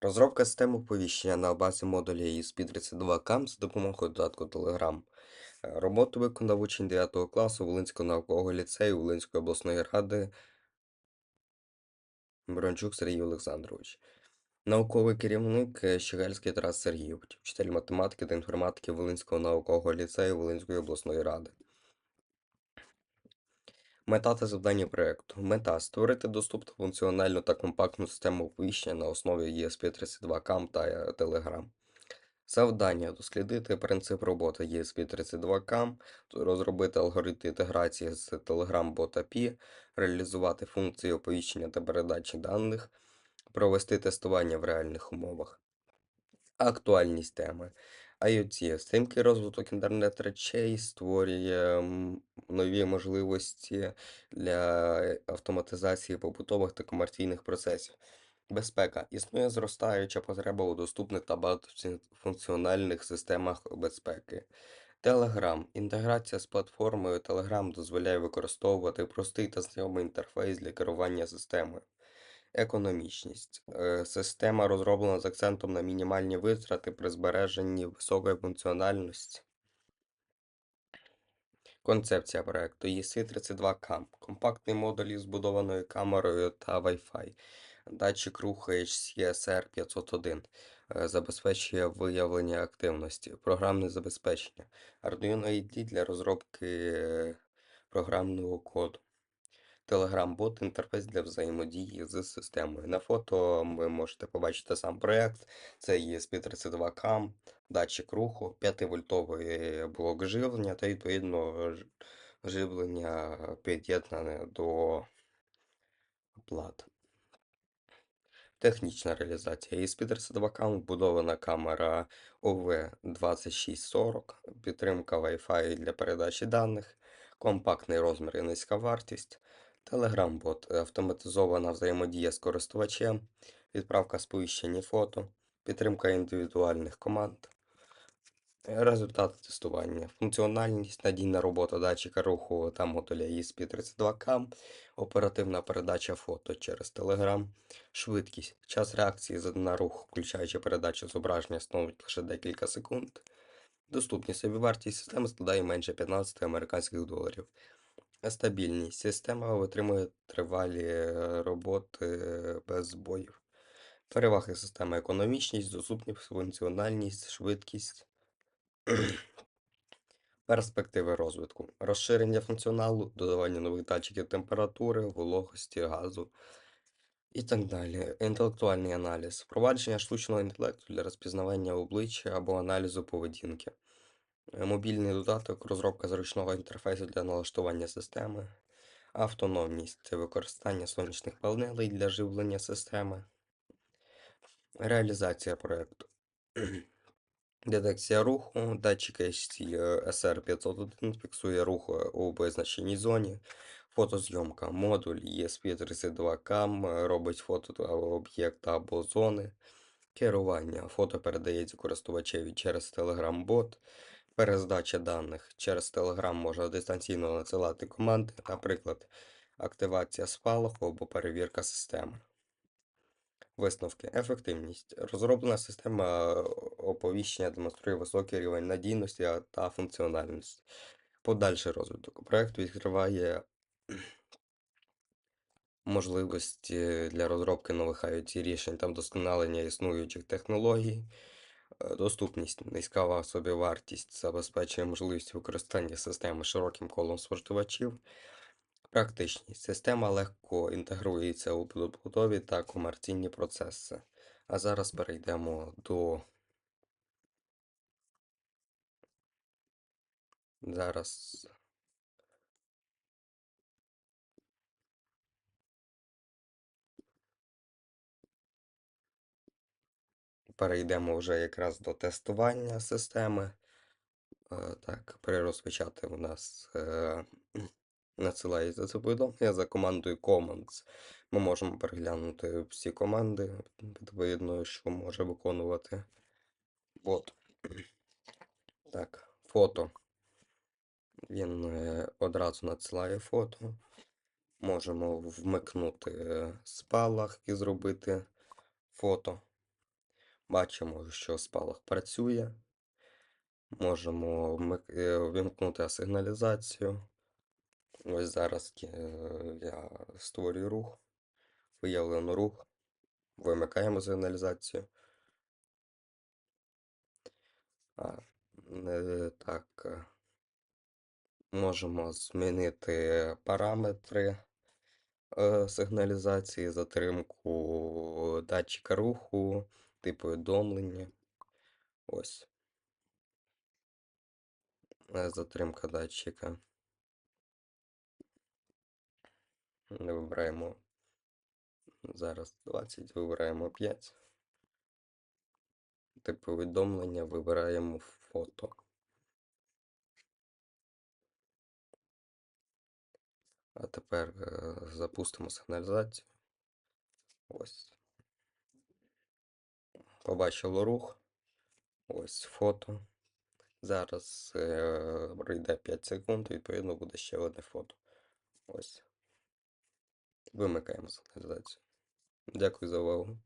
Розробка системи оповіщення на базі модуля ESP32CAM за допомогою додатку Telegram. Е, Роботу виконав учень 9 класу Волинського наукового ліцею Волинської обласної ради Мирончук Сергій Олександрович. Науковий керівник е, Щегельський Тарас Сергійович, вчитель математики та інформатики Волинського наукового ліцею Волинської обласної ради. Мета та завдання проєкту. Мета створити доступну функціональну та компактну систему оповіщення на основі ESP32CAM та е, Telegram. Завдання дослідити принцип роботи ESP32CAM, розробити алгоритм інтеграції з Telegram Bot API, реалізувати функції оповіщення та передачі даних, провести тестування в реальних умовах. Актуальність теми. IoT. Стрімкий розвиток інтернет речей створює нові можливості для автоматизації побутових та комерційних процесів. Безпека. Існує зростаюча потреба у доступних та багатофункціональних системах безпеки. Telegram. Інтеграція з платформою Telegram дозволяє використовувати простий та знайомий інтерфейс для керування системою. Економічність. Е, Система розроблена з акцентом на мінімальні витрати при збереженні високої функціональності. Концепція проекту EC32CAM. Компактний модуль із збудованою камерою та Wi-Fi. Датчик руху HCSR 501 е, забезпечує виявлення активності. Програмне забезпечення. Arduino IDE для розробки е, програмного коду. Telegram-бот інтерфейс для взаємодії з системою. На фото ви можете побачити сам проєкт. Це ESP32CAM, датчик руху, 5-вольтовий блок живлення та відповідно живлення під'єднане до плат. Технічна реалізація. ESP32CAM вбудована камера OV2640, підтримка Wi-Fi для передачі даних, компактний розмір і низька вартість. Telegram-бот автоматизована взаємодія з користувачем, відправка сповіщень і фото, підтримка індивідуальних команд. Результати тестування. Функціональність, надійна робота датчика руху та модуля ESP32CAM, оперативна передача фото через Telegram, швидкість. Час реакції на рух, включаючи передачу зображення, становить лише декілька секунд. Доступність собівартість системи складає менше 15 американських доларів. Стабільність. Система витримує тривалі е, роботи без збоїв. Переваги системи економічність, доступність, функціональність, швидкість. Перспективи розвитку. Розширення функціоналу, додавання нових датчиків температури, вологості, газу і так далі. Інтелектуальний аналіз. Впровадження штучного інтелекту для розпізнавання обличчя або аналізу поведінки. Е, Мобільний додаток, розробка зручного інтерфейсу для налаштування системи. Автономність це використання сонячних панелей для живлення системи. Реалізація проєкту. Детекція руху. Датчик HC SR501 фіксує рух е, у визначеній зоні. Фотозйомка. Модуль ESP32CAM е, робить фото об'єкта або зони. Керування. Фото передається користувачеві через Telegram-бот. Перездача даних через Telegram можна дистанційно надсилати команди, наприклад, активація спалаху або перевірка системи. Висновки. Ефективність. Розроблена система е, оповіщення демонструє високий рівень надійності та функціональності. Подальший розвиток. Проект відкриває можливості для розробки нових IoT рішень та вдосконалення існуючих технологій. Е, Доступність, низька собівартість забезпечує можливість використання системи широким колом споживачів. Практичність. Система легко інтегрується у побудові та комерційні процеси. А зараз перейдемо до. Зараз. Перейдемо вже якраз до тестування системи. Е, Так, перерозпочати у нас е, надсилається це повідомлення за командою Commands. Ми можемо переглянути всі команди, відповідно, що може виконувати бот. Так, фото. Він е, одразу надсилає фото. Можемо вмикнути спалах і зробити фото. Бачимо, що спалах працює. Можемо е, вимкнути сигналізацію. Ось зараз е, я створюю рух, виявлено рух, вимикаємо сигналізацію. А, е, так. е, Можемо змінити параметри е, сигналізації, затримку датчика руху, тип повідомлення. Ось. Е, Затримка датчика. Вибираємо зараз 20, вибираємо 5. Тип повідомлення вибираємо фото. А тепер е, запустимо сигналізацію. Ось. Побачило рух. Ось фото. Зараз е, прийде 5 секунд, відповідно буде ще одне фото. Ось. Вимикаємо сигналізацію. Дякую за увагу.